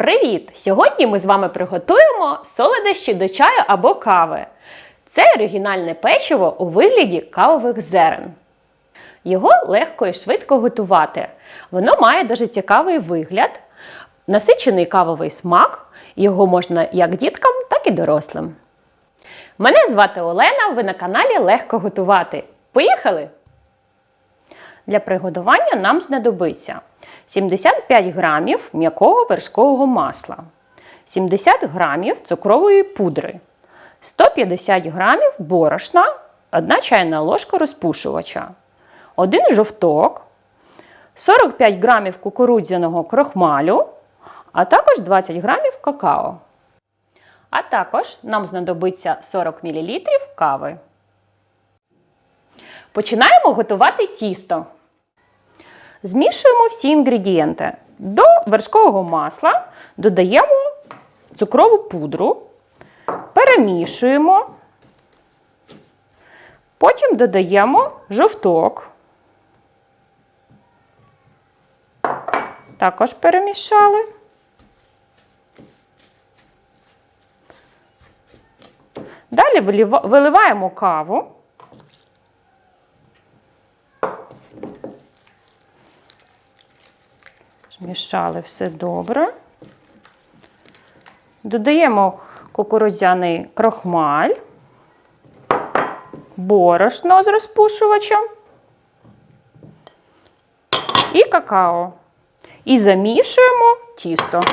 Привіт! Сьогодні ми з вами приготуємо солодощі до чаю або кави. Це оригінальне печиво у вигляді кавових зерен. Його легко і швидко готувати. Воно має дуже цікавий вигляд, насичений кавовий смак. Його можна як діткам, так і дорослим. Мене звати Олена, ви на каналі Легко готувати. Поїхали! Для приготування нам знадобиться 75 грамів м'якого вершкового масла, 70 грамів цукрової пудри, 150 грамів борошна, 1 чайна ложка розпушувача, 1 жовток, 45 грамів кукурудзяного крохмалю, а також 20 грамів какао. А також нам знадобиться 40 мл кави. Починаємо готувати тісто. Змішуємо всі інгредієнти. До вершкового масла додаємо цукрову пудру, перемішуємо, потім додаємо жовток. Також перемішали. Далі виливаємо каву. Змішали все добре. Додаємо кукурудзяний крохмаль, борошно з розпушувачем і какао. І замішуємо тісто.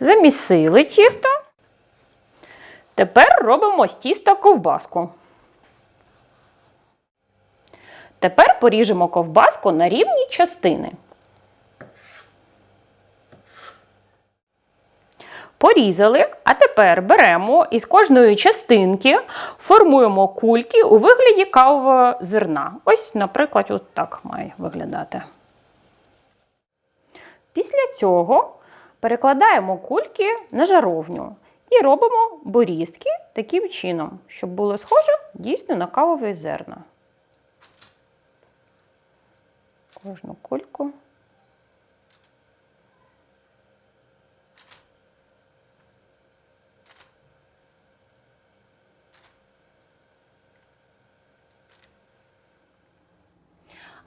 Замісили тісто. Тепер робимо з тіста ковбаску. Тепер поріжемо ковбаску на рівні частини. Порізали, а тепер беремо із кожної частинки формуємо кульки у вигляді кавового зерна. Ось, наприклад, от так має виглядати. Після цього перекладаємо кульки на жаровню і робимо борізки таким чином, щоб було схоже дійсно на кавові зерна. Кожну кульку.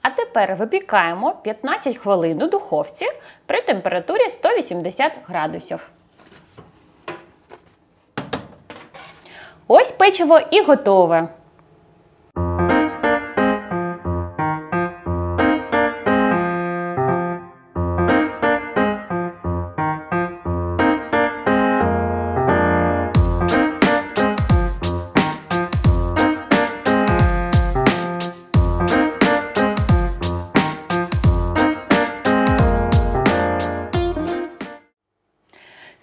А тепер випікаємо 15 хвилин у духовці при температурі 180 градусів. Ось печиво і готове.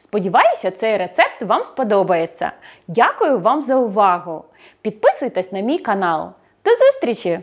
Сподіваюся, цей рецепт вам сподобається. Дякую вам за увагу! Підписуйтесь на мій канал. До зустрічі!